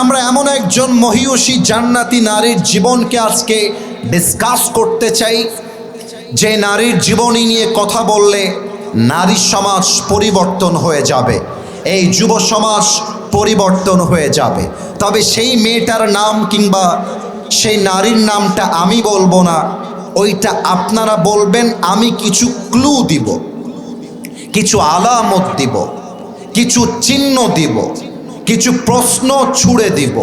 আমরা এমন একজন মহিয়সী জান্নাতি নারীর জীবনকে আজকে ডিসকাস করতে চাই। যে নারীর জীবনী নিয়ে কথা বললে নারী সমাজ পরিবর্তন হয়ে যাবে, এই যুব সমাজ পরিবর্তন হয়ে যাবে। তবে সেই মেয়েটার নাম কিংবা সেই নারীর নামটা আমি বলব না, ওইটা আপনারা বলবেন, আমি কিছু ক্লু দিব, কিছু আলামত দিব, কিছু চিহ্ন দিব। কিছু প্রশ্ন ছুড়ে দিব।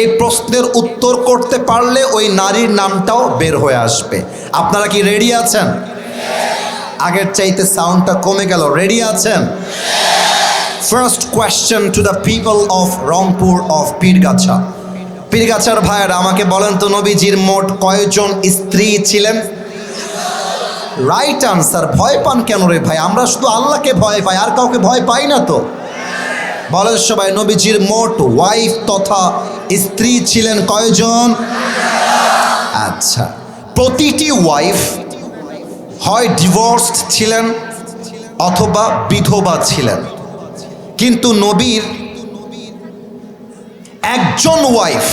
এই প্রশ্নের উত্তর করতে পারলে ওই নারীর নামটাও বের হয়ে আসবে। আপনারা কি রেডি আছেন? আগের চাইতে সাউন্ডটা কমে গেল। রেডি আছেন? First question to the people of Rangpur of Pirgachha পীরগাছার ভাইয়েরা, আমাকে বলেন তো নবীজির মোট কয়জন স্ত্রী ছিলেন? রাইট আনসার ভয় পান কেন রে ভাই? আমরা শুধু আল্লাহকে ভয় পাই, আর কাউকে ভয় পাই না তো। বলেন সবাই, নবীজির মোট ওয়াইফ তথা স্ত্রী ছিলেন কয়জন? আচ্ছা প্রতিটি ওয়াইফ হয় ডিভোর্সড ছিলেন অথবা বিধবা ছিলেন। কিন্তু নবীর একজন ওয়াইফ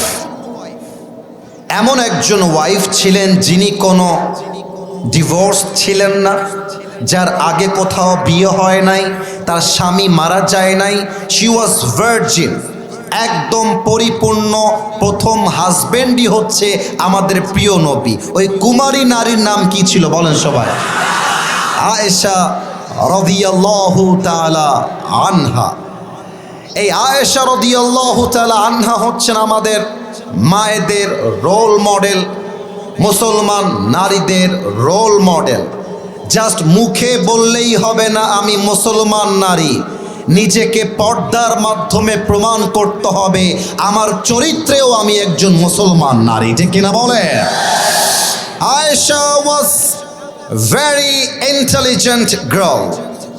এমন একজন ওয়াইফ ছিলেন যিনি কোনো ডিভোর্স ছিলেন না, যার আগে কোথাও বিয়ে হয় নাই তার স্বামী মারা যায় নাই। শি ওয়াজ ভার্জিন একদম পরিপূর্ণ প্রথম হাজবেন্ডই হচ্ছে আমাদের প্রিয় নবী। ওই কুমারী নারীর নাম কি ছিল বলেন সবাই? আয়েশা রদিয়াল্লাহু তাআলা আনহা। এই আয়েশা রদিয়াল্লাহু তাআলা আনহা হচ্ছেন আমাদের মায়েদের রোল মডেল মুসলমান নারীদের রোল মডেল জাস্ট মুখে বললেই হবে না, আমি মুসলমান নারী। নিজেকে পর্দার মাধ্যমে প্রমাণ করতে হবে, আমার চরিত্রেও আমি একজন মুসলমান নারী, ঠিক কিনা বলে? Ayesha was very intelligent girl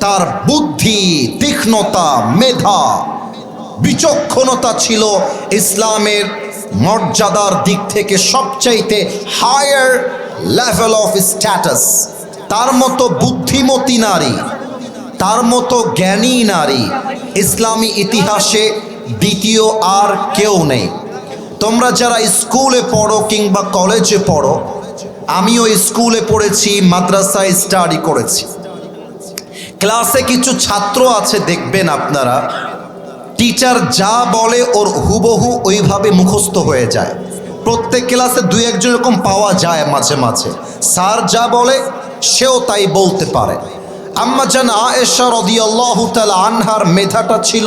তার বুদ্ধি, তীক্ষ্ণতা, মেধা, বিচক্ষণতা ছিল ইসলামের মর্যাদার দিক থেকে সবচাইতে হায়ার লেভেল অফ স্ট্যাটাস তার মতো বুদ্ধিমতী নারী, তার মতো জ্ঞানী নারী ইসলামী ইতিহাসে দ্বিতীয় আর কেউ নেই। তোমরা যারা স্কুলে পড়ো কিংবা কলেজে পড়ো, আমিও স্কুলে পড়েছি, মাদ্রাসায় স্টাডি করেছি। ক্লাসে কিছু ছাত্র আছে, দেখবেন আপনারা। টিচার যা বলে ওর হুবহু ওইভাবে মুখস্থ হয়ে যায়। প্রত্যেক ক্লাসে দুই একজন এরকম পাওয়া যায় মাঝে মাঝে। স্যার যা বলে সেও তাই বলতে পারে। আম্মা জান আয়েশা রদিয়াল্লাহু তাআলা আনহার মেধাটা ছিল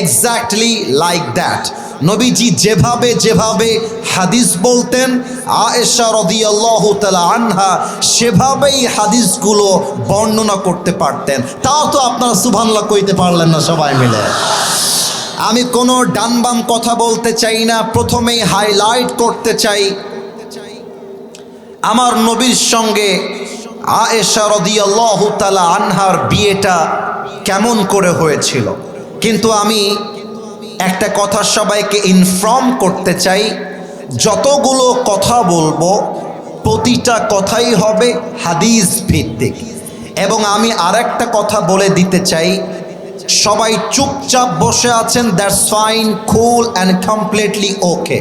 এক্স্যাক্টলি লাইক দ্যাট নবীজি যেভাবে যেভাবে হাদিস বলতেন, আয়েশা রদিয়াল্লাহু তাআলা আনহা সেভাবেই হাদিসগুলো বর্ণনা করতে পারতেন। তাও তো আপনারা সুবহানাল্লাহ কইতে পারলেন না সবাই মিলে। আমি কোনো ডান বাম কথা বলতে চাই না, প্রথমেই হাইলাইট করতে চাই, আমার নবীর সঙ্গে আয়েশা রদিয়াল্লাহু তাআলা আনহার বিয়েটা কেমন করে হয়েছিল? কিন্তু আমি একটা কথা সবাইকে ইনফর্ম করতে চাই, যতগুলো কথা বলব, প্রতিটা কথাই হবে হাদিস ভিত্তিক। এবং আমি আরেকটা কথা বলে দিতে চাই, সবাই চুপচাপ বসে আছেন that's fine cool and completely okay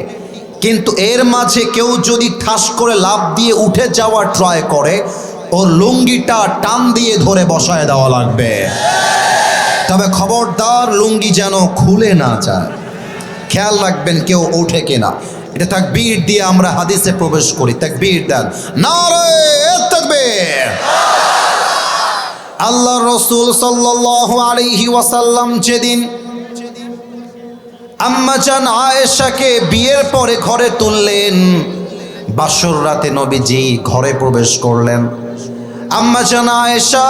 কিন্তু এর মাঝে কেউ যদি ঠাস করে লাভ দিয়ে উঠে যাওয়ার ট্রাই করে ওর লুঙ্গিটা টান দিয়ে ধরে বসায় দেওয়া লাগবে। তবে খবরদার লুঙ্গি যেন খুলে না যায়। খেয়াল রাখবেন কেউ ওঠে কিনা। এটা তাকবীর দিয়ে আমরা হাদিসে প্রবেশ করি। তাকবীর দেন। তাকবীর। আল্লাহ রসুল সাল্লাল্লাহু আলাইহি ওয়াসাল্লাম যেদিন আম্মাজান আয়েশাকে বিয়ের পরে ঘরে তুললেন, বাসর রাতে নবীজি ঘরে প্রবেশ করলেন। আম্মাজান আয়েশা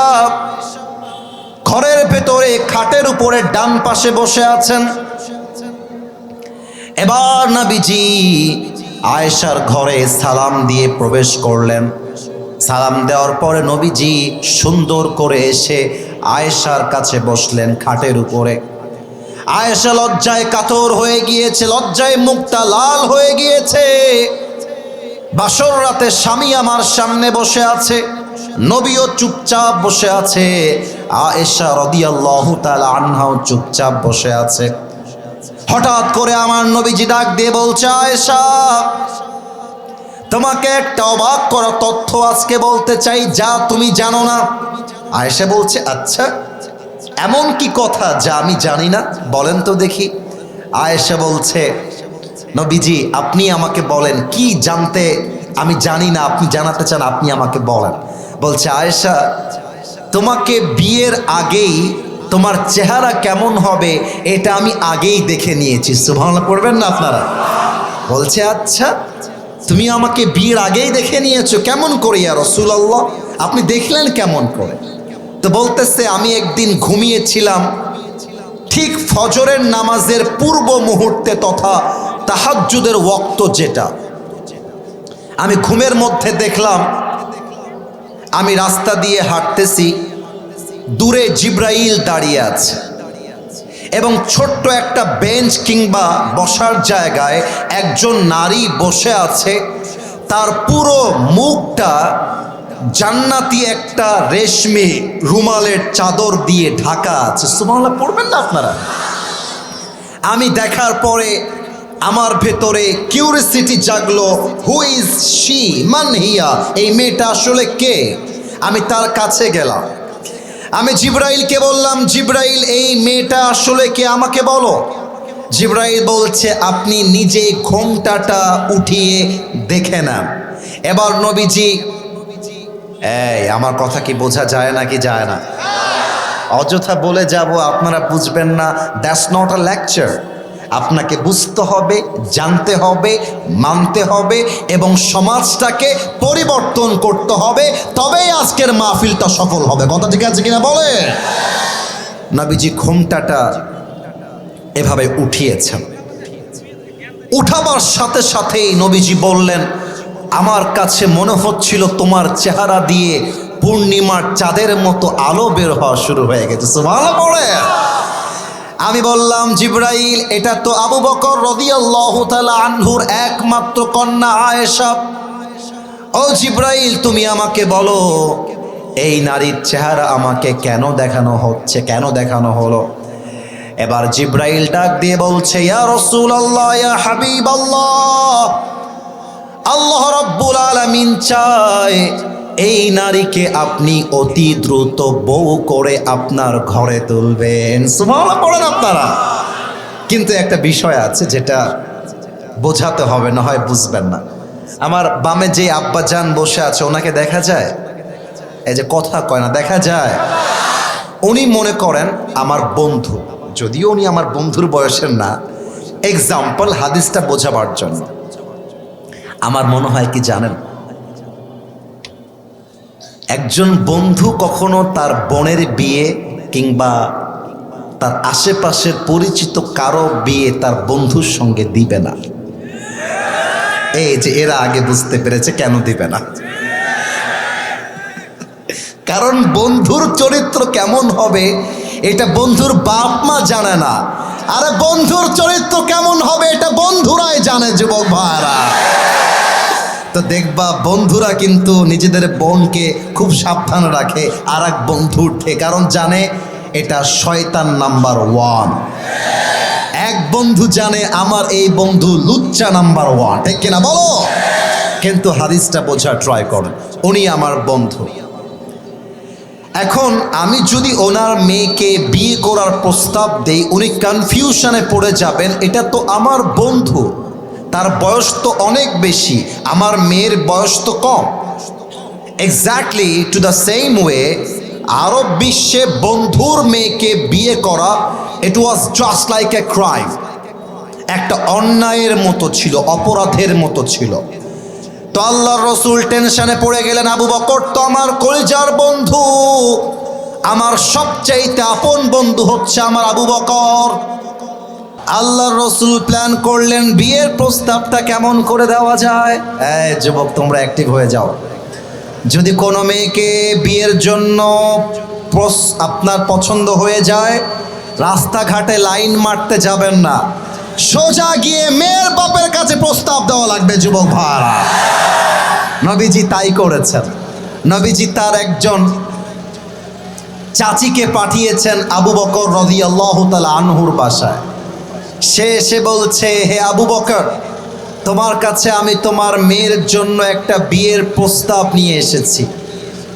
ঘরের ভেতরে খাটের উপরে ডান পাশে বসে আছেন। এবার নবীজি আয়েশার ঘরে সালাম দিয়ে প্রবেশ করলেন। সালাম দেওয়ার পরে নবীজি সুন্দর করে এসে আয়েশার কাছে বসলেন খাটের উপরে। আয়েশা লজ্জায় কাতর হয়ে গিয়েছে, লজ্জায় মুখটা লাল হয়ে গিয়েছে। বাসর রাতে স্বামী আমার সামনে বসে আছে। নবীও চুপচাপ বসে আছে। আয়েশা রদিয়াল্লাহু তাআলা আনহাও চুপচাপ বসে আছে। হঠাৎ করে আমার নবীজি ডাক দিয়ে বলছে, আয়েশা, তোমাকে একটা অবাক করা তথ্য আজকে বলতে চাই, যা তুমি জানো না। আয়েশা বলছে আচ্ছা এমন কি কথা যা আমি জানি না? বলেন তো দেখি। আয়েশা বলছে, নবীজি, আপনি আমাকে বলেন, কি জানতে আমি জানি না, আপনি জানাতে চান, আপনি আমাকে বলেন। বলছে, আয়েশা, তোমাকে বিয়ের আগেই তোমার চেহারা কেমন হবে এটা আমি আগেই দেখে নিয়েছি। সুভাবনা পড়বেন না আপনারা? বলছে আচ্ছা তুমি আমাকে বিয়ের আগেই দেখে নিয়েছো, কেমন করে ইয়া রসুলাল্লাহ? আপনি দেখলেন কেমন করে? তো বলতেছে, আমি একদিন ঘুমিয়েছিলাম, ঠিক ফজরের নামাজের পূর্ব মুহূর্তে তথা তাহাজ্জুদের ওক্ত যেটা। আমি ঘুমের মধ্যে দেখলাম আমি রাস্তা দিয়ে হাঁটতেছি, দূরে জিব্রাইল দাঁড়িয়ে আছে। এবং ছোট্ট একটা বেঞ্চ কিংবা বসার জায়গায় একজন নারী বসে আছে। তার পুরো মুখটা জান্নাতি একটা রেশমি রুমালের চাদর দিয়ে ঢাকা আছে। সুমাল্লা পড়বেন না আপনারা? আমি দেখার পরে আমার ভেতরে কিউরিসিটি জাগলো হু ইজ শি মান হিয়া, এই মেয়েটা আসলে কে? আমি তার কাছে গেলাম। আমি জিব্রাইলকে বললাম, জিব্রাইল, এই মেয়েটা আসলে কে? আমাকে বলো। জিব্রাইল বলছে, আপনি নিজে ঘোমটাটা উঠিয়ে দেখে নেন। এবার নবীজি, এই, আমার কথা কি বোঝা যায় না কি যায় না? অযথা বলে যাব, আপনারা বুঝবেন না দ্যাটস নট আ লেকচার আপনাকে বুঝতে হবে, জানতে হবে, মানতে হবে এবং সমাজটাকে পরিবর্তন করতে হবে। তবেই আজকের মাহফিলটা সফল হবে। কথা ঠিক আছে কিনা বলে নবীজি ঘোমটাটা এভাবে উঠিয়েছেন। উঠাবার সাথে সাথেই নবীজি বললেন, আমার কাছে মনে হচ্ছিল তোমার চেহারা দিয়ে পূর্ণিমার চাঁদের মতো আলো বের হওয়া শুরু হয়ে গেছে। ভালো পড়ে আমি বললাম, জিব্রাইল, এটা তো আবু বকর রদিয়াল্লাহু আনহুর একমাত্র কন্যা আয়েশা। ও জিব্রাইল, তুমি আমাকে বলো, এই নারীর চেহারা আমাকে কেন দেখানো হচ্ছে, কেন দেখানো হলো? এবার জিব্রাইল ডাক দিয়ে বলছে, ইয়া রাসূলুল্লাহ, ইয়া হাবিবাল্লাহ, আল্লাহ রব্বুল আলামিন চায় এই নারীকে আপনি অতি দ্রুত বউ করে আপনার ঘরে তুলবেন। সুবহানাল্লাহ, পড়েন আপনারা। কিন্তু একটা বিষয় আছে যেটা বোঝাতে হবে, না হয় বুঝবেন না। আমার বামে যে আব্বা যান বসে আছে, ওনাকে দেখা যায়? এই যে কথা কয় না, দেখা যায়? উনি মনে করেন, আমার বন্ধু। যদিও উনি আমার বন্ধুর বয়সের না এক্সাম্পল হাদিসটা বোঝাবার জন্য। আমার মনে হয় কি জানেন? একজন বন্ধু কখনো তার বোনের বিয়ে কিংবা তার আশেপাশের পরিচিত কারও বিয়ে তার বন্ধুর সঙ্গে দিবে না। এই যে এরা আগে বুঝতে পেরেছে কেন দিবে না। কারণ বন্ধুর চরিত্র কেমন হবে, এটা বন্ধুর বাপ মা জানে না। আরে বন্ধুর চরিত্র কেমন হবে, এটা বন্ধুরাই জানে, যুবক ভাইরা তো দেখবা বন্ধুরা কিন্তু নিজেদের বোনকে খুব সাবধান রাখে আর এক বন্ধু থেকে কারণ জানে এটা শয়তান নাম্বার ওয়ান। এক বন্ধু জানে আমার এই বন্ধু লুচ্চা নাম্বার ওয়ান, ঠিক কিনা বলো? কিন্তু হাদিসটা বোঝা ট্রাই করেন উনি আমার বন্ধু। এখন আমি যদি ওনার মেয়েকে বিয়ে করার প্রস্তাব দেই, উনি কনফিউশনে পড়ে যাবেন, এটা তো আমার বন্ধু। তার বয়স তো অনেক বেশি, আমার মেয়ের বয়স তো কম। Exactly to the same way আরব বিশ্বে বন্ধুর মেয়েকে বিয়ে করা it was just like a crime একটা অন্যায়ের মতো ছিল, অপরাধের মতো ছিল। তো আল্লাহর রসুল টেনশনে পড়ে গেলেন, আবু বকর তো আমার কলিজার বন্ধু, আমার সবচাইতে আপন বন্ধু হচ্ছে আমার আবু বকর। আল্লাহর রসুল প্ল্যান করলেন, বিয়ের প্রস্তাবটা কেমন করে দেওয়া যায়? এই যুবক, তোমরা অ্যাক্টিভ হয়ে যাও। যদি কোনো মেয়েকে বিয়ের জন্য আপনার পছন্দ হয়ে যায়, রাস্তাঘাটে লাইন মারতে যাবেন না। সোজা গিয়ে মেয়ের বাপের কাছে প্রস্তাব দেওয়া লাগবে, যুবক ভাড়া নবীজি তাই করেছেন। নবীজি তার একজন চাচিকে পাঠিয়েছেন আবু বকর রদি আল্লাহ আনহুর বাসায়। সে এসে বলছে, হে আবু বকর, তোমার কাছে আমি তোমার মেয়ের জন্য একটা বিয়ের প্রস্তাব নিয়ে এসেছি।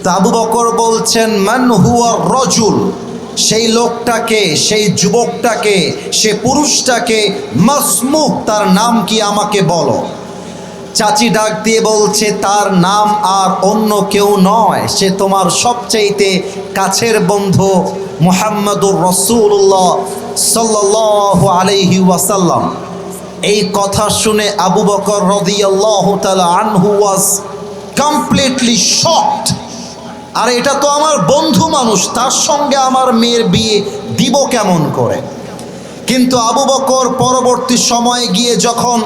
তা আবু বকর বলছেন, মান হুয়া রজুল, সেই লোকটাকে, সেই যুবকটাকে, সে পুরুষটাকে মাসমুখ তার নাম কি আমাকে বলো? চাচি ডাক দিয়ে বলছে, তার নাম আর অন্য কেউ নয়, সে তোমার সবচাইতে কাছের বন্ধু মুহাম্মদুর রসুল্লাহ সাল্লাহ আলহি ওয়াসাল্লাম। এই কথা শুনে আবু বকর রদিয়াল্লাহ তালা আনহু কমপ্লিটলি শকড আর এটা তো আমার বন্ধু মানুষ, তার সঙ্গে আমার মেয়ের বিয়ে দিব কেমন করে? কিন্তু আবু বকর পরবর্তী সময়ে গিয়ে যখন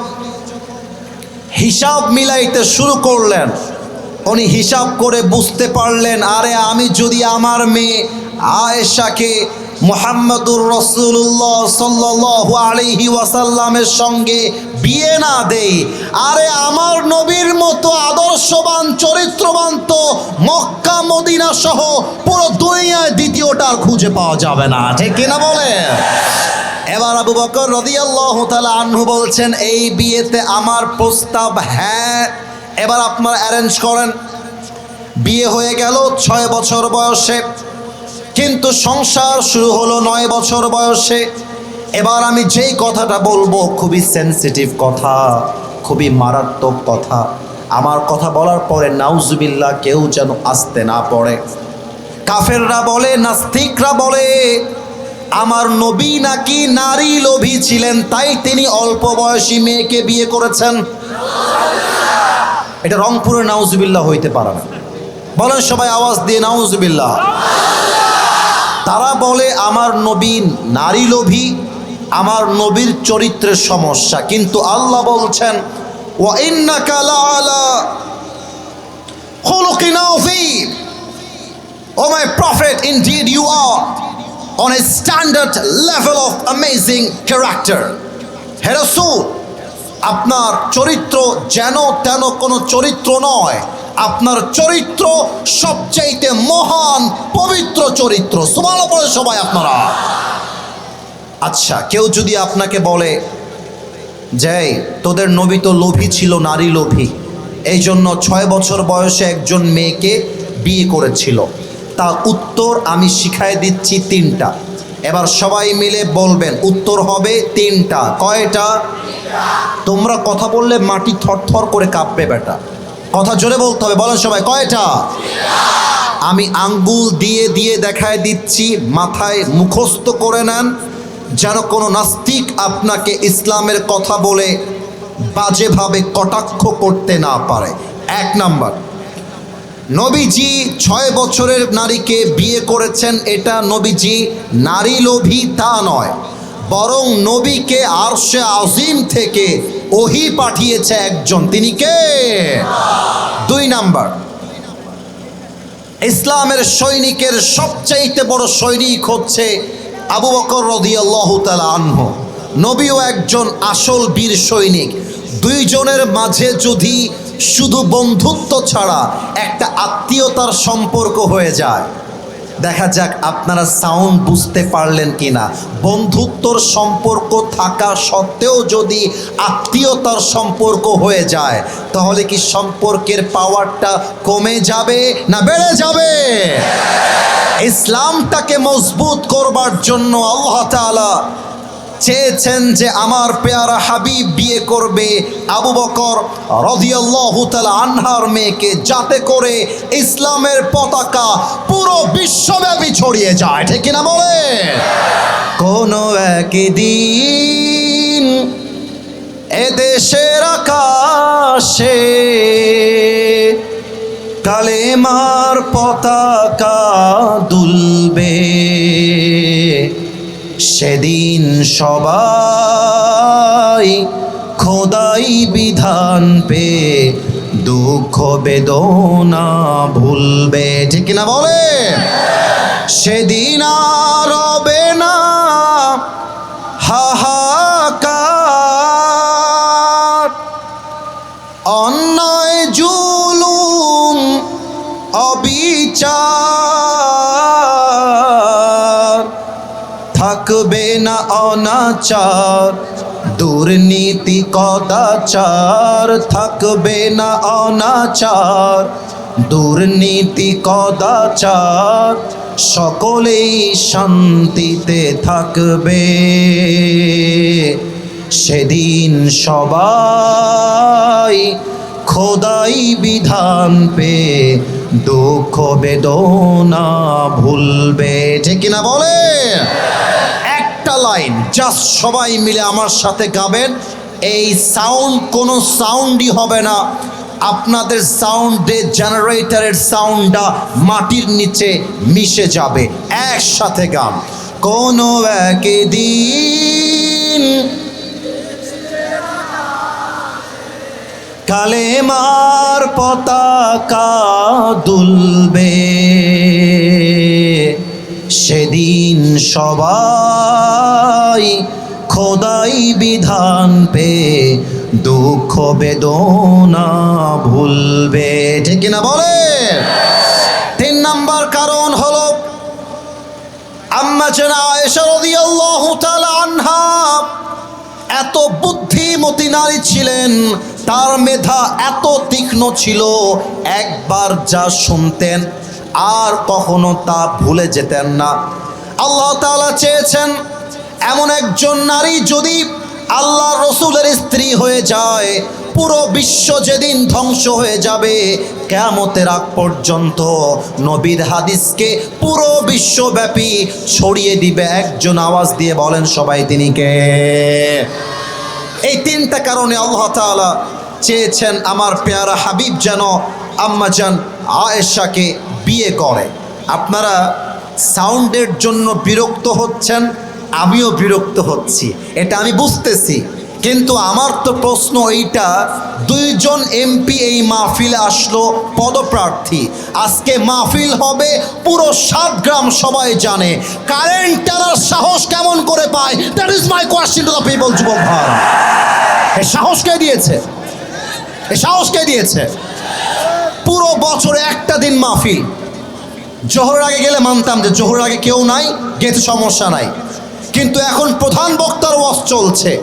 হিসাব মিলাইতে শুরু করলেন। উনি হিসাব করে বুঝতে পারলেন, আরে আমি যদি আমার মেয়ে আয়েশাকে মোহাম্মদুর রসুল্লাহ সাল্লাহ আলহি ওয়াসাল্লামের সঙ্গে বিয়ে না দেই, আরে আমার নবীর মতো আদর্শবান, চরিত্রবান তো মক্কা, মদিনা সহ পুরো দুনিয়ায় দ্বিতীয়টা খুঁজে পাওয়া যাবে না। ঠিক কিনা বলে এবার আবু বকর রদিয়াল্লাহ তালা আনহু বলছেন, এই বিয়েতে আমার প্রস্তাব হ্যাঁ। এবার আপনারা অ্যারেঞ্জ করেন। বিয়ে হয়ে গেল, ছয় বছর বয়সে। কিন্তু সংসার শুরু হলো নয় বছর বয়সে। এবার আমি যেই কথাটা বলব, খুবই সেন্সিটিভ কথা, খুবই মারাত্মক কথা। আমার কথা বলার পরে নাউজুবিল্লাহ কেউ যেন আসতে না পড়ে। কাফেররা বলে, নাস্তিকরা বলে আমার নবী নাকি নারী লোভী ছিলেন, তাই তিনি অল্প বয়সী মেয়েকে বিয়ে করেছেন। এটা রংপুরে নাউজুবিল্লাহ হইতে পারে না। বলেন সবাই আওয়াজ দিয়ে নাউজুবিল্লাহ। তারা বলে, আমার নবী নারী লোভী, আমার নবীর চরিত্রের সমস্যা। কিন্তু আল্লাহ বলছেন আযীম O my prophet, indeed you are. On a standard level of amazing character. হে রাসূল আপনার চরিত্র যেন তেন কোনো চরিত্র নয়। আপনার চরিত্র সবচাইতে মহান, পবিত্র চরিত্র। সমান পড়ে সবাই আপনারা। আচ্ছা কেউ যদি আপনাকে বলে যে তোদের নবী তো লোভী ছিল, নারী লোভী। এই জন্য ছয় বছর বয়সে একজন মেয়েকে বিয়ে করেছিল। তা উত্তর আমি শিখাই দিচ্ছি তিনটা। এবার সবাই মিলে বলবেন, উত্তর হবে তিনটা। কয়টা? তোমরা কথা বললে মাটি থরথর করে কাঁপবে বেটা। কথা জোরে বলতে হবে, বলেন সবাই, কয়টা? আমি আঙ্গুল দিয়ে দিয়ে দেখায় দিচ্ছি, মাথায় মুখস্থ করে নেন, যেন কোনো নাস্তিক আপনাকে ইসলামের কথা বলে বাজেভাবে কটাক্ষ করতে না পারে। এক নাম্বার নবীজি ছয় বছরের নারীকে বিয়ে করেছেন, এটা নবীজি নারী লোভী তা নয়। বরং নবীকে আরশে আজিম থেকে ওহি পাঠিয়েছে একজন। তিনি কে? দুই নাম্বার। ইসলামের সৈনিকের সবচাইতে বড় সৈনিক হচ্ছে আবু বকর রদিয়াল্লাহ তালা আনহ। নবীও একজন আসল বীর সৈনিক। দুইজনের মাঝে যদি শুধু বন্ধুত্ব ছাড়া একটা আত্মীয়তার সম্পর্ক হয়ে যায়। দেখা যাক আপনারা সাউন্ড বুঝতে পারলেন কিনা। বন্ধুত্বর সম্পর্ক থাকা সত্ত্বেও যদি আত্মীয়তার সম্পর্ক হয়ে যায়, তাহলে কি সম্পর্কের পাওয়ারটা কমে যাবে না বেড়ে যাবে? ইসলামটাকে মজবুত করবার জন্য আল্লাহ তাআলা চেয়েছেন যে আমার পেয়ারা হাবিব বিয়ে করবে আবু বকর রদিয়াল্লাহু আনহার মেয়েকে যাতে করে ইসলামের পতাকা পুরো বিশ্বব্যাপী ছড়িয়ে যায়। ঠিক কিনা বলে কোনো একদিন এদেশের আকাশে কালেমার পতাকা দুলবে। সেদিন সবাই খোদাই বিধান পে দুঃখ বেদনা ভুলবে। ঠিক না বলে সেদিন আর অনাচার দুর্নীতি কদাচার থাকবে না অনাচার। দুর্নীতি কদাচার সকলেই শান্তিতে থাকবে। সেদিন সবাই খোদাই বিধান পে দুঃখ বেদনা ভুলবে। ঠিক কিনা বলে একটা লাইন, জাস্ট সবাই মিলে আমার সাথে গাবেন। এই সাউন্ড, কোনো সাউন্ডই হবে না। আপনাদের সাউন্ডে জেনারেটরের সাউন্ডটা মাটির নিচে মিশে যাবে, একসাথে গান। কোনো একদিন কালেমার পতাকা দুলবে সেদিন সবাই খোদাই বিধান পে, দুঃখ বেদনা ভুলবে। ঠিক কিনা বলে? তিন নাম্বার কারণ হলো আম্মা চেনা আয়েশা রাদিয়াল্লাহু এত বুদ্ধিমতী নারী ছিলেন, তার মেধা এত তীক্ষ্ণ ছিল, একবার যা শুনতেন আর কখনো তা ভুলে যেতেন না। আল্লাহ তাআলা চেয়েছেন, এমন একজন নারী যদি আল্লাহ রসুলের স্ত্রী হয়ে যায়, পুরো বিশ্ব যেদিন ধ্বংস হয়ে যাবে, কেয়ামতের আগ পর্যন্ত নবীর হাদিসকে পুরো বিশ্বব্যাপী ছড়িয়ে দিবে, একজন আওয়াজ দিয়ে বলেন সবাই তিনি কে? এই তিনটা কারণে আল্লাহ তাআলা চেয়েছেন আমার পেয়ারা হাবিব যেন আম্মাজান আয়েশাকে বিয়ে করে। আপনারা সাউন্ডের জন্য বিরক্ত হচ্ছেন, আমিও বিরক্ত হচ্ছি। এটা আমি বুঝতেছি। কিন্তু আমার তো প্রশ্ন এইটা, দুইজন এমপি এই মাহফিলে আসলো পদপ্রার্থী। আজকে মাহফিল হবে পুরো সাত গ্রাম সবাই জানে। কারেন্ট টানার সাহস কেমন করে পায়? That is my question to the people যুবক ভাই। এ সাহস কে দিয়েছে? এ সাহস কে দিয়েছে? পুরো বছরে একটা দিন মাহফিল। জোহরের আগে গেলে মানতাম যে জোহরের আগে কেউ নাই, গেছে সমস্যা নাই। কিন্তু এখন প্রধান বক্তার ওয়াজ চলছে।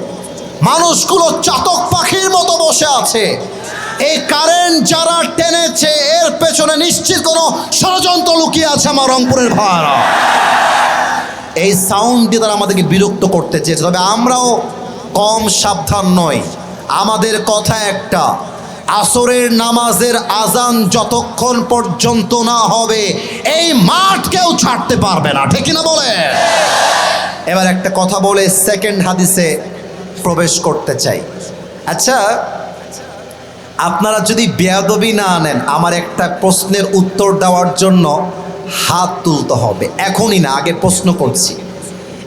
মানুষগুলো চাতক পাখির মতো বসে আছে। এই কারেন্ট যারা টেনেছে, এর পেছনে নিশ্চিত কোনো ষড়যন্ত্র লুকিয়ে আছে আমার রংপুরের ভাড়া এই সাউন্ড দিয়ে তারা আমাদেরকে বিরক্ত করতে চেয়েছে। তবে আমরাও কম সাবধান নই। আমাদের কথা একটা আসরের নামাজের আজান যতক্ষণ পর্যন্ত না হবে, এই মাঠ কেউ ছাড়তে পারবে না। ঠিক না বলে? এবার একটা কথা বলে সেকেন্ড হাদিসে প্রবেশ করতে চাই। আচ্ছা আপনারা যদি বেয়াদবি না আনেন আমার একটা প্রশ্নের উত্তর দেওয়ার জন্য হাত তুলতে হবে। এখনই না, আগে প্রশ্ন করছি।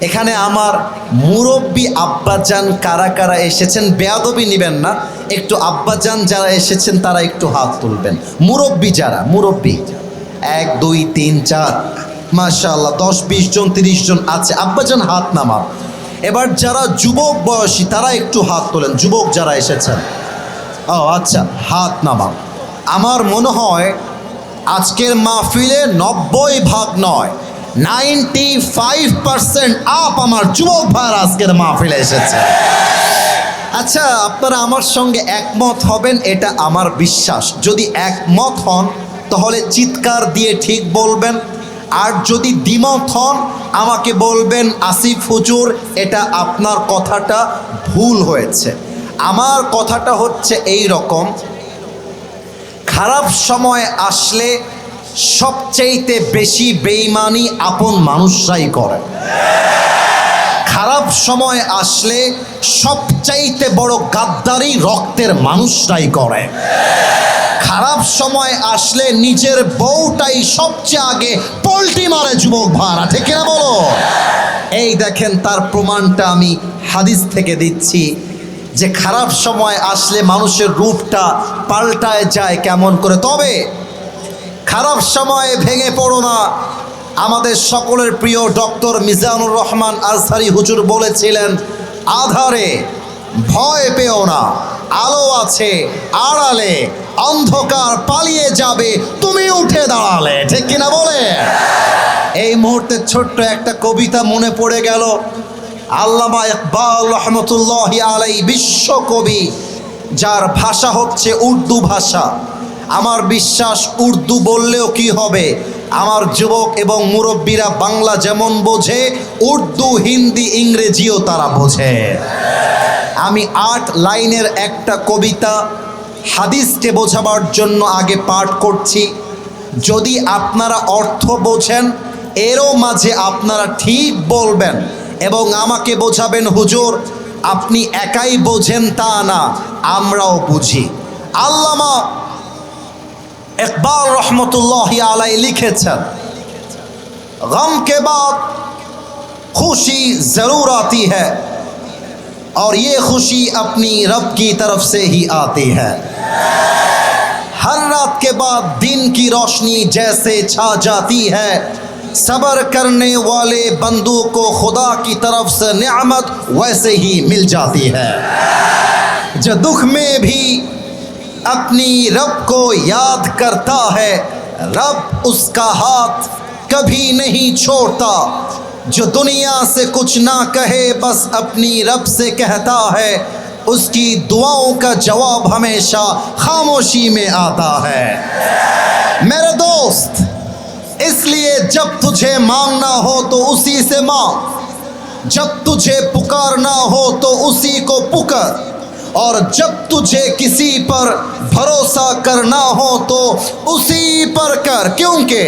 এখানে আমার মুরব্বী আব্বাজান কারা কারা এসেছেন বেয়াদবি নেবেন না, একটু আব্বাজান যারা এসেছেন তারা একটু হাত তুলবেন। মুরব্বী যারা, মুরব্বী। এক, দুই, তিন, চার। মাশাআল্লাহ, দশ, বিশ জন, তিরিশ জন আছে। আব্বাজান হাত নামা এবার যারা যুবক বয়সী, তারা একটু হাত তোলেন। যুবক যারা এসেছেন। ও আচ্ছা হাত নামা আমার মনে হয় আজকের মাহফিলে নব্বই ভাগ নয়। নাইনটি ফাইভ পার্সেন্ট আপ আমার যুবক ভাইয়ের আজকের মাহফিলে এসেছে। আচ্ছা আপনারা আমার সঙ্গে একমত হবেন, এটা আমার বিশ্বাস। যদি একমত হন, তাহলে চিৎকার দিয়ে ঠিক বলবেন। আর যদি দ্বিমত হন, আমাকে বলবেন, আসিফ হুজুর, এটা আপনার কথাটা ভুল হয়েছে। আমার কথাটা হচ্ছে এই রকম। খারাপ সময় আসলে সবচাইতে বেশি বেইমানি আপন মানুষরাই করে খারাপ সময় আসলে সবচাইতে বড় গাদ্দারি রক্তের মানুষরাই করে। খারাপ সময় আসলে নিজের বউটাই সবচেয়ে আগে পল্টি মারে, যুবক ভাড়া ঠিক না বলো? এই দেখেন, তার প্রমাণটা আমি হাদিস থেকে দিচ্ছি যে খারাপ সময় আসলে মানুষের রূপটা পাল্টায় যায় কেমন করে। তবে খারাপ সময়ে ভেঙে পড়ো না। আমাদের সকলের প্রিয় ডক্টর মিজানুর রহমান আজহারি হুজুর বলেছিলেন, আধারে ভয় পেও না, আলো আছে, আড়ালে অন্ধকার পালিয়ে যাবে, তুমি উঠে দাঁড়ালে। ঠিক কিনা বলে? এই মুহূর্তে ছোট্ট একটা কবিতা মনে পড়ে গেল। আল্লামা ইকবাল রহমতুল্লাহ আলাই বিশ্বকবি যার ভাষা হচ্ছে উর্দু ভাষা। আমার বিশ্বাস উর্দু বললেও কি হবে? আমার যুবক এবং মুরব্বীরা বাংলা যেমন বোঝে, উর্দু, হিন্দি, ইংরেজিও তারা বোঝে। আমি আট লাইনের একটা কবিতা হাদিসকে বোঝাবার জন্য আগে পাঠ করছি। যদি আপনারা অর্থ বোঝেন, এরও মাঝে আপনারা ঠিক বলবেন এবং আমাকে বোঝাবেন, হুজুর, আপনি একাই বোঝেন তা না, আমরাও বুঝি। আল্লামা اقبال رحمت اللہ علیہ لکھے غم کے بعد خوشی ضرور آتی ہے اور یہ خوشی اپنی رب کی طرف سے ہی آتی ہے۔ ہر رات کے بعد دن کی روشنی جیسے چھا جاتی ہے۔ صبر کرنے والے بندوں کو خدا کی طرف سے نعمت ویسے ہی مل جاتی ہے۔ جو دکھ میں بھی अपनी रब को याद करता है। रब उसका हाथ कभी नहीं छोड़ता। जो दुनिया से कुछ ना कहे, बस अपनी रब से कहता है। उसकी दुआओं का जवाब हमेशा खामोशी में आता है। मेरे दोस्त, इसलिए जब तुझे मांगना हो तो उसी से मांग। जब तुझे पुकारना हो तो उसी को पुकार। और जब तुझे किसी पर भरोसा करना हो तो उसी पर कर क्योंकि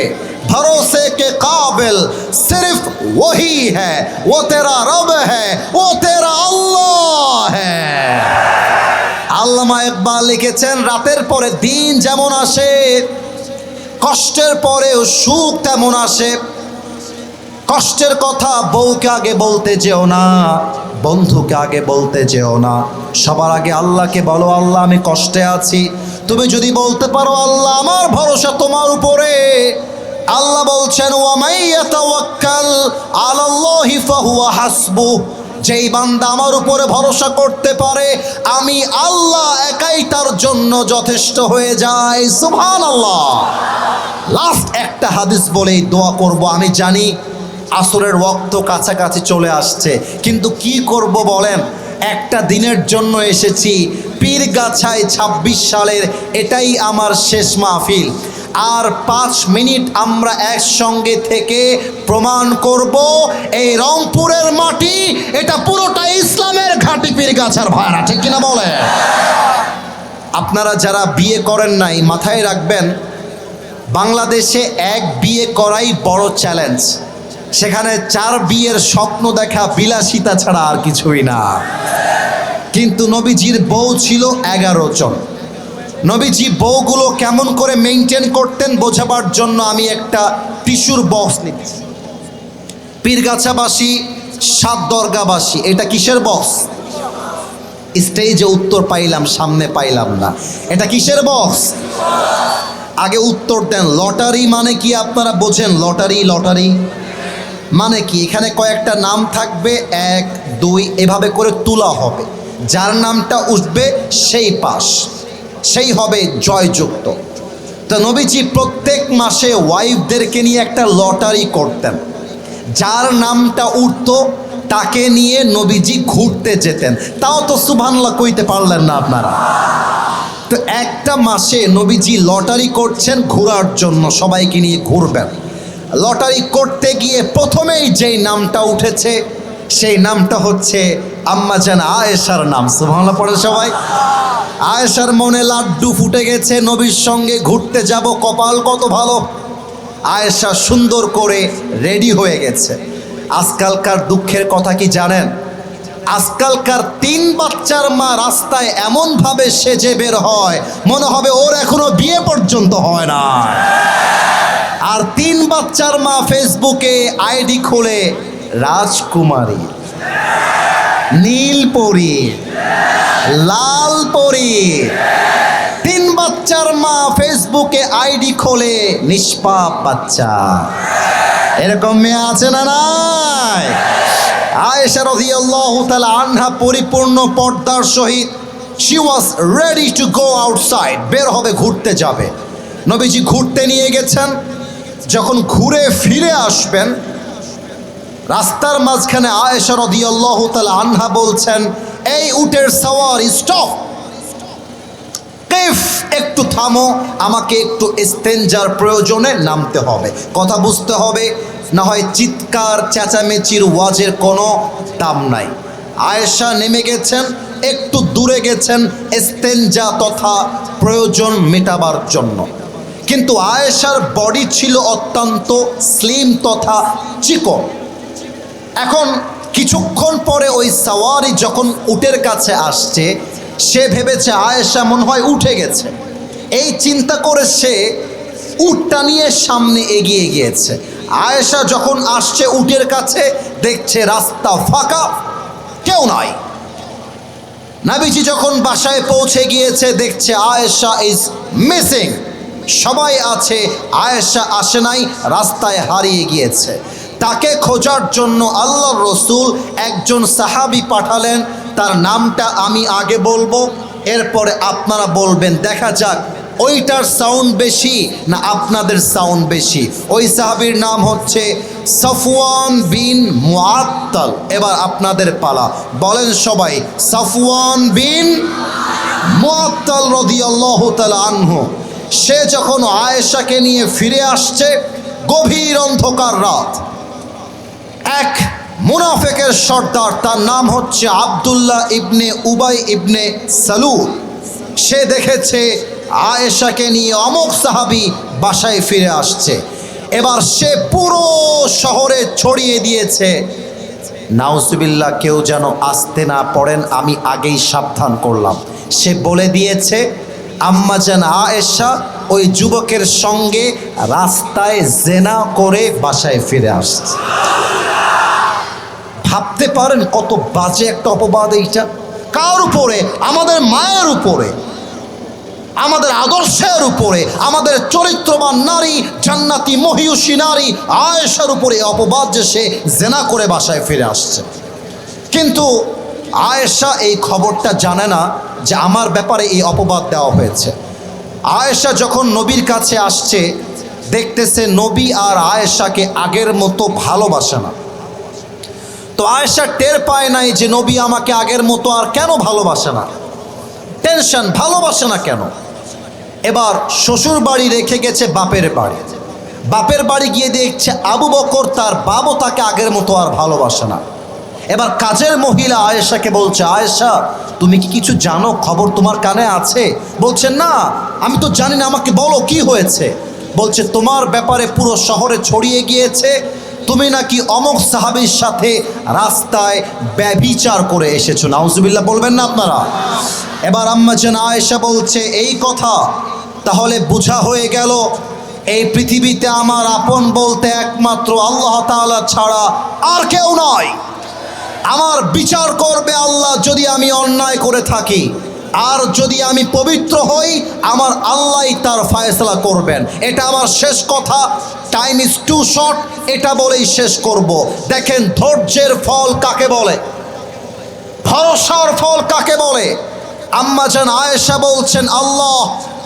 भरोसे के काबिल सिर्फ वही है वो तेरा रब है वो तेरा अल्लाह है আল্লামা ইকবাল লিখেছেন রাতের পরে দিন যেমন আসে কষ্টের পরেও সুখ তেমন আসে কষ্টের কথা বউকে আগে বলতে যেও না বন্ধুকে আগে বলতে যেও না। সবার আগে আল্লাহকে বলো, আল্লাহ, আমি কষ্টে আছি। তুমি যদি বলতে পারো, আল্লাহ, আমার ভরসা তোমার উপরে। আল্লাহ বলছেন যেই বান্দা আমার উপরে ভরসা করতে পারে, আমি আল্লাহ একাই তার জন্য যথেষ্ট হয়ে যায় সুবহানাল্লাহ। লাস্ট একটা হাদিস বলেই দোয়া করব। আমি জানি আসরের রক্ত কাছাকাছি চলে আসছে। কিন্তু কি করব বলেন? একটা দিনের জন্য এসেছি পীরগাছায় ২৬ সালের, এটাই আমার শেষ মাহফিল। আর পাঁচ মিনিট আমরা একসঙ্গে থেকে প্রমাণ করব, এই রংপুরের মাটি, এটা পুরোটা ইসলামের ঘাঁটি পীরগাছার ভাড়া, ঠিক কিনা বলে আপনারা যারা বিয়ে করেন নাই, মাথায় রাখবেন, বাংলাদেশে এক বিয়ে করাই বড় চ্যালেঞ্জ সেখানে চার বিয়ের স্বপ্ন দেখা বিলাসিতা ছাড়া আর কিছুই না। কিন্তু নবীজির বউ ছিল এগারো জন। নবীজি বউগুলো কেমন করে মেনটেন করতেন বোঝাবার জন্য আমি একটা টিস্যুর বক্স নিচ্ছি। পীরগাছাবাসী সাত দরগাবাসী এটা কিসের বক্স? স্টেজে উত্তর পাইলাম, সামনে পাইলাম না। এটা কিসের বক্স? আগে উত্তর দেন, লটারি মানে কি আপনারা বোঝেন? Lottery lottery. মানে কি? এখানে কয়েকটা নাম থাকবে, এক, দুই, এভাবে করে তোলা হবে। যার নামটা উঠবে, সেই পাশ। সেই হবে জয়যুক্ত। তো নবীজি প্রত্যেক মাসে ওয়াইফদেরকে নিয়ে একটা লটারি করতেন। যার নামটা উঠতো, তাকে নিয়ে নবীজি ঘুরতে যেতেন। তাও তো সুভানলা কইতে পারলেন না আপনারা। তো একটা মাসে নবীজি লটারি করছেন ঘোরার জন্য, সবাইকে নিয়ে ঘুরবেন। লটারি করতে গিয়ে প্রথমেই যেই নামটা উঠেছে, সেই নামটা হচ্ছে আম্মা যেন আয়েশার নাম। সুভানলা পড়ে সবাই। আয়েশার মনে লাড্ডু ফুটে গেছে, নবীর সঙ্গে ঘুরতে যাব, কপাল কত ভালো। আয়েশা সুন্দর করে রেডি হয়ে গেছে। আজকালকার দুঃখের কথা কি জানেন? আজকালকার তিন বাচ্চার মা রাস্তায় এমনভাবে সেজে বের হয়, মনে হবে ওর এখনও বিয়ে পর্যন্ত হয় না। আর তিন বাচ্চার মা ফেসবুকে আইডি খুলে, রাজকুমারী, নীলপরি, লালপরি। তিন বাচ্চার মা ফেসবুকে আইডি খোলে, নিষ্পাপ বাচ্চা। এরকম মেয়ে আছে না নাই? আয়েশা রাদিয়াল্লাহু তাআলা আনহা পরিপূর্ণ পর্দার সহিত she was ready to go outside বের হবে, ঘুরতে যাবে। নবীজি ঘুরতে নিয়ে গেছেন। যখন ঘুরে ফিরে আসবেন, রাস্তার মাঝখানে আয়েশা রদিয়াল্লাহু তাআলা আনহা বলছেন, এই উটের সাওয়ার স্টপ কেফ, একটু থামো, আমাকে একটু ইস্তেঞ্জার প্রয়োজনে নামতে হবে। কথা বুঝতে হবে না হয় চিৎকার, চেঁচামেচির, ওয়াজের কোনো দাম নাই। আয়েশা নেমে গেছেন, একটু দূরে গেছেন স্তেঞ্জা তথা প্রয়োজন মেটাবার জন্য। কিন্তু আয়েশার বডি ছিল অত্যন্ত স্লিম তথা চিকন। এখন কিছুক্ষণ পরে ওই সাওয়ারি যখন উটের কাছে আসছে, সে ভেবেছে আয়েশা মনে হয় উঠে গেছে। এই চিন্তা করে সে উটটা নিয়ে সামনে এগিয়ে গিয়েছে। আয়েশা যখন আসছে উটের কাছে, দেখছে রাস্তা ফাঁকা, কেউ নাই। নাবিজি যখন বাসায় পৌঁছে গিয়েছে, দেখছে আয়েশা ইজ মিসিং সবাই আছে, আয়েশা আসে নাই, রাস্তায় হারিয়ে গিয়েছে। তাকে খোঁজার জন্য আল্লাহ রসুল একজন সাহাবি পাঠালেন। তার নামটা আমি আগে বলব, এরপরে আপনারা বলবেন। দেখা যাক ওইটার সাউন্ড বেশি না আপনাদের সাউন্ড বেশি? ওই সাহাবির নাম হচ্ছে সফওয়ান বিন মুআত্তাল। এবার আপনাদের পালা। বলেন সবাই, সফওয়ান বিন মুআত্তাল রাদিয়াল্লাহু তাআলা আনহু। সে যখন আয়েশাকে নিয়ে ফিরে আসছে, গভীর অন্ধকার রাত। এক মুনাফেকের সর্দার, তার নাম হচ্ছে আব্দুল্লাহ ইবনে উবাই ইবনে সালুল সে দেখেছে আয়েশাকে নিয়ে অমুক সাহাবি বাসায় ফিরে আসছে। এবার সে পুরো শহরে ছড়িয়ে দিয়েছে। নাউজুবিল্লাহ, কেউ যেন আসতে না পড়েন, আমি আগেই সাবধান করলাম। সে বলে দিয়েছে, আম্মা যেন আয়েশা, ওই যুবকের সঙ্গে রাস্তায় জেনা করে বাসায় ফিরে আসছে। ভাবতে পারেন কত বাজে একটা অপবাদ এইটা। কার উপরে? আমাদের মায়ের উপরে। আমাদের আদর্শের উপরে, আমাদের চরিত্রবান নারী, জান্নাতি, মহিষী নারী, আয়েশার উপরে অপবাদ যে সে জেনা করে বাসায় ফিরে আসছে। কিন্তু আয়েশা এই খবরটা জানে না যে আমার ব্যাপারে এই অপবাদ দেওয়া হয়েছে। আয়েশা যখন নবীর কাছে আসছে, দেখতেছে নবী আর আয়েশাকে আগের মতো ভালোবাসে না। তো আয়েশা টের পায় নাই যে নবী আমাকে আগের মতো আর কেন ভালোবাসে না? টেনশন, ভালোবাসে না কেন? এবার শ্বশুর বাড়ি রেখে গেছে বাপের বাড়ি। বাপের বাড়ি গিয়ে দেখছে আবু বকর তার বাবু তাকে আগের মতো আর ভালোবাসে না। এবার কাজের মহিলা আয়েশাকে বলছে, আয়েশা, তুমি কি কিছু জানো? খবর তোমার কানে আছে? বলছে, না, আমি তো জানি না, আমাকে বলো কি হয়েছে? বলছে, তোমার ব্যাপারে পুরো শহরে ছড়িয়ে গিয়েছে। তুমি নাকি অমক সাহাবির সাথে রাস্তায় ব্যভিচার করে এসেছ। নাউজুবিল্লাহ, বলবেন না আপনারা? এবার আম্মা যেন আয়েশা বলছে, এই কথা তাহলে বোঝা হয়ে গেল, এই পৃথিবীতে আমার আপন বলতে একমাত্র আল্লাহ তাআলা ছাড়া আর কেউ নয়। আমার বিচার করবে আল্লাহ যদি আমি অন্যায় করে থাকি, আর যদি আমি পবিত্র হই, আমার আল্লাহই তার ফায়সলা করবেন। এটা আমার শেষ কথা টাইম ইজ টু শর্ট এটা বলেই শেষ করব। দেখেন, ধৈর্যের ফল কাকে বলে? ভরসার ফল কাকে বলে? আম্মা জান আয়েশা বলছেন, আল্লাহ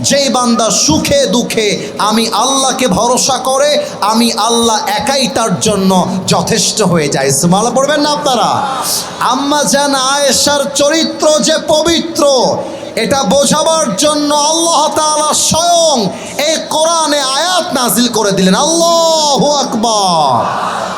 যেই বান্দা সুখে দুঃখে আমি আল্লাহকে ভরসা করে, আমি আল্লাহ একাই তার জন্য যথেষ্ট হয়ে যায়। সুমালা পড়বেন না আপনারা? আম্মা জান আয়েশার চরিত্র যে পবিত্র, এটা বোঝাবার জন্য আল্লাহ তাআলা স্বয়ং এই কোরআনে আয়াত নাজিল করে দিলেন। আল্লাহু আকবার।